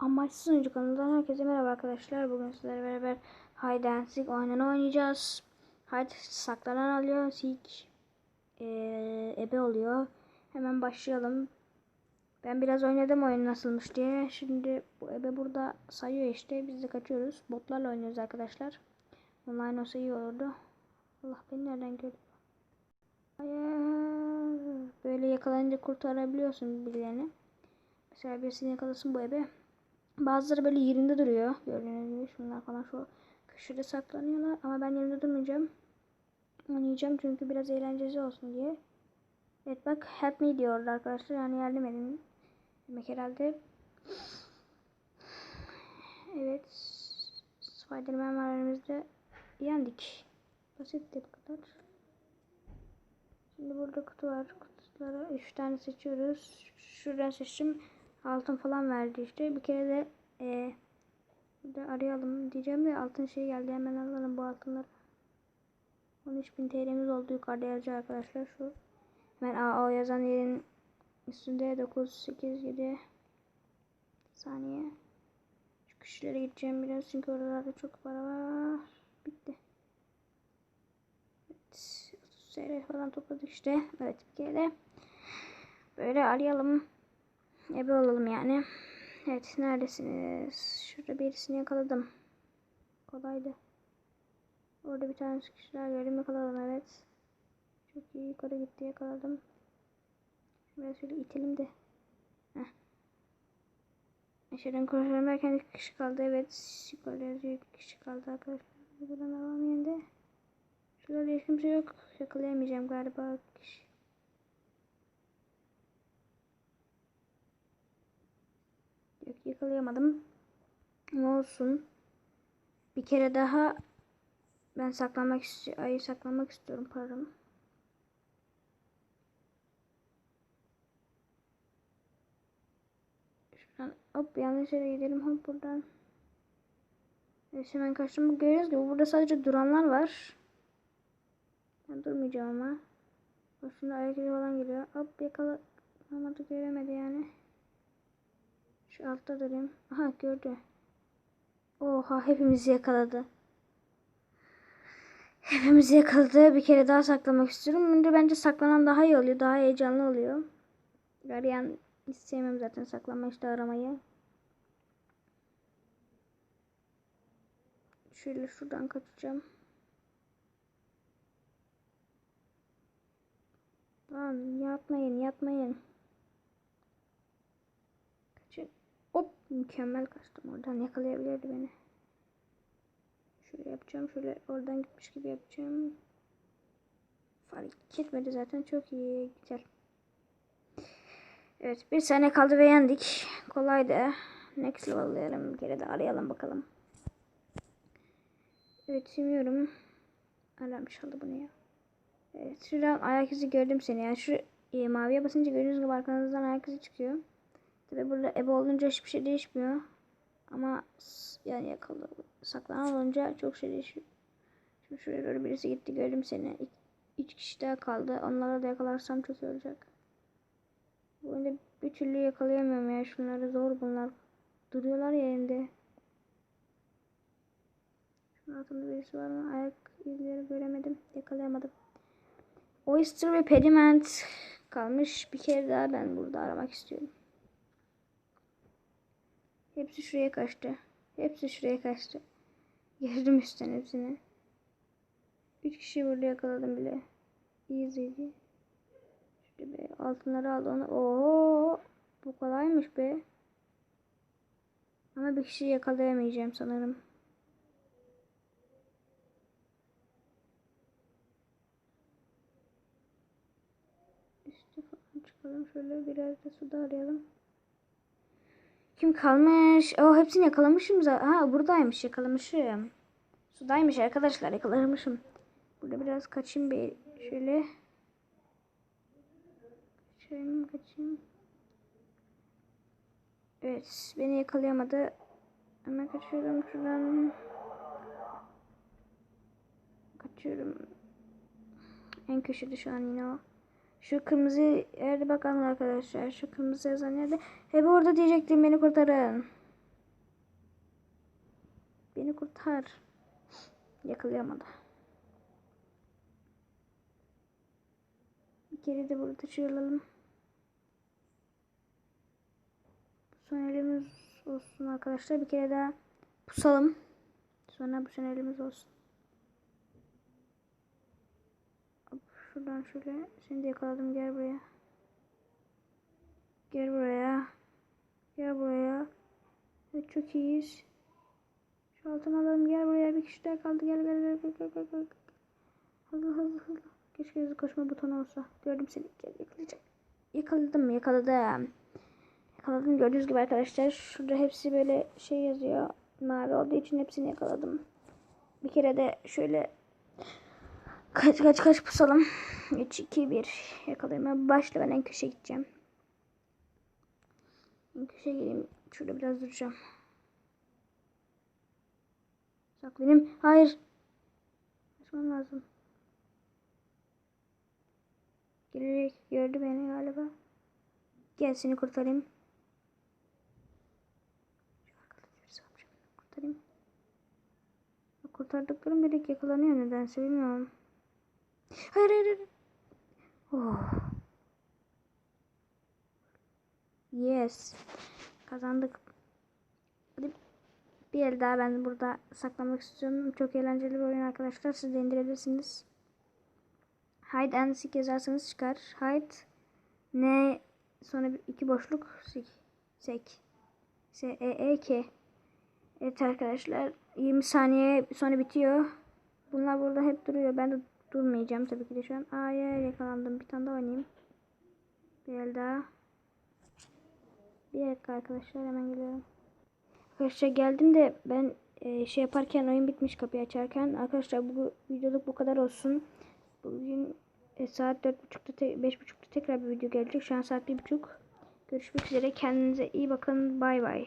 Amaçsız Oyuncu kanalından herkese merhaba arkadaşlar. Bugün sizlerle beraber Hide and Seek oyununu oynayacağız. Hide saklanan alıyor. Seek ee, ebe oluyor. Hemen başlayalım. Ben biraz oynadım oyun nasılmış diye. Şimdi bu ebe burada sayıyor işte. Biz de kaçıyoruz. Botlarla oynuyoruz arkadaşlar. Online olsa iyi olurdu. Allah beni nereden gördü? Böyle yakalanınca kurtarabiliyorsun birilerini. Mesela birisini yakalasın bu ebe. Bazıları böyle yerinde duruyor. Gördüğünüz gibi şunlar falan şu köşede saklanıyorlar. Ama ben yerinde durmayacağım. Oynayacağım çünkü biraz eğlenceli olsun diye. Evet bak help me diyorlar arkadaşlar. Yani yardım edin. Demek herhalde. Evet. Spiderman var önümüzde. Yendik. Basitti bu kadar. Şimdi burada kutu var. Kutulara 3 tane seçiyoruz. Şuradan seçtim. Altın falan verdi işte. Bir kere de e, burada arayalım diyeceğim de altın şey geldi. Hemen alalım bu altınları. 13.000 TL'miz oldu. Yukarıda yazıyor arkadaşlar. Şu hemen AO yazan yerin üstünde 9, 8, 7 saniye. Şu kişilere gideceğim biraz çünkü oralarda çok para var. Bitti. Evet. 30 TL falan topladık işte. Evet bir kere de böyle arayalım. Ebe olalım yani. Evet neredesiniz? Şurada birisini yakaladım. Kolaydı. Orada bir tane kişiler gördüm yakaladım evet. Çok iyi yukarı gitti yakaladım. Biraz şöyle itelim de. Heh. Eşeden kurtarım derken iki kişi kaldı evet. Yukarıda yazıyor iki kişi kaldı arkadaşlar. Buradan devam yerinde. Şurada hiç kimse yok. Yakalayamayacağım galiba kişi. Yakalayamadım. Ne olsun. Bir kere daha ben saklanmak istiyorum. Ayı saklamak istiyorum paramı. Şuradan hop yanlış yere gidelim hop buradan. Evet hemen kaçtım. Görüyoruz gibi burada sadece duranlar var. Ben durmayacağım ama. Bak şimdi ayak izi falan geliyor. Hop yakala. Ama da göremedi yani. Şu altta durayım. Aha gördü. Oha hepimizi yakaladı. Hepimizi yakaladı. Bir kere daha saklamak istiyorum. Önce bence saklanan daha iyi oluyor. Daha heyecanlı oluyor. Arayan hiç sevmem zaten saklama işte aramayı. Şöyle şuradan kaçacağım. Lan yatmayın yatmayın. Kaçın. Hop mükemmel kaçtım. Oradan yakalayabilirdi beni. Şöyle yapacağım. Şöyle oradan gitmiş gibi yapacağım. Fark etmedi zaten. Çok iyi. Güzel. Evet. Bir saniye kaldı ve yendik. Kolaydı. Next level'layalım. Kere de arayalım bakalım. Evet. Bilmiyorum. Alarm çaldı bu ne ya? Evet. Şuradan ayak izi gördüm seni. Yani şu e, maviye basınca gördüğünüz gibi arkanızdan ayak izi çıkıyor. Tabi burada ebe olunca hiçbir şey değişmiyor. Ama yani yakalı saklanan olunca çok şey değişiyor. Şimdi şuraya doğru birisi gitti gördüm seni. İki, üç kişi daha kaldı. Onları da yakalarsam çok iyi olacak. Bu oyunda bir türlü yakalayamıyorum ya. Şunları zor bunlar. Duruyorlar yerinde. Şunun altında birisi var mı? Ayak izleri göremedim. Yakalayamadım. Oyster ve Pediment kalmış. Bir kere daha ben burada aramak istiyorum. Hepsi şuraya kaçtı. Hepsi şuraya kaçtı. Girdim üstten hepsine. Üç kişi burada yakaladım bile. Easy'di. Şöyle be altınları aldı onu. Oo, bu kolaymış be. Ama bir kişi yakalayamayacağım sanırım. Üstü falan çıkalım. Şöyle biraz da suda arayalım. Kim kalmış? O hepsini yakalamışım zaten. Ha buradaymış yakalamışım. Sudaymış arkadaşlar yakalamışım. Burada biraz kaçayım bir şöyle. Kaçayım kaçayım. Evet beni yakalayamadı. Hemen kaçıyorum şuradan. Kaçıyorum. En köşede şu an yine o. Şu kırmızı yerde bakalım arkadaşlar. Şu kırmızı yazan yerde. Hep orada diyecektim beni kurtarın. beni kurtar. Yakalayamadı. Bir kere de burada çığıralım. Son elimiz olsun arkadaşlar. Bir kere daha pusalım. Sonra bu son elimiz olsun. Hop, Şuradan şöyle. Seni de yakaladım. Gel buraya. Gel buraya. Gel buraya. Evet, çok iyiyiz. Şu altın alalım. Gel buraya. Bir kişi daha kaldı. Gel gel gel gel gel gel. gel. Hızlı hızlı hızlı. Keşke hızlı koşma butonu olsa. Gördüm seni. Gel yakalayacağım. Yakaladım yakaladım. Yakaladım gördüğünüz gibi arkadaşlar. Şurada hepsi böyle şey yazıyor. Mavi olduğu için hepsini yakaladım. Bir kere de şöyle kaç kaç kaç pusalım. 3 2 1 yakalayayım. Başla ben en köşeye gideceğim. En köşeye gideyim. Şurada biraz duracağım. Saklanayım. Hayır. Kaçmam lazım. Gelerek gördü beni galiba. Gel seni kurtarayım. Ben Kurtarayım. Kurtardıklarım direkt yakalanıyor nedense bilmiyorum. Hayır hayır hayır. Oh. Yes. Kazandık. Hadi bir el daha ben burada saklamak istiyorum. Çok eğlenceli bir oyun arkadaşlar. Siz de indirebilirsiniz. Hide and seek yazarsanız çıkar. Hide ne sonra bir- iki boşluk sek. Sek. S E E K. Evet arkadaşlar 20 saniye sonra bitiyor. Bunlar burada hep duruyor. Ben de durmayacağım tabii ki de şu an. A'ya yakalandım. Bir tane daha oynayayım. Bir el daha. Bir dakika arkadaşlar hemen geliyorum. Arkadaşlar geldim de ben e, şey yaparken oyun bitmiş kapıyı açarken. Arkadaşlar bu videoluk bu kadar olsun. Bugün e, saat 4.30'da te- 5.30'da tekrar bir video gelecek. Şu an saat 1.30. Görüşmek üzere. Kendinize iyi bakın. Bay bay.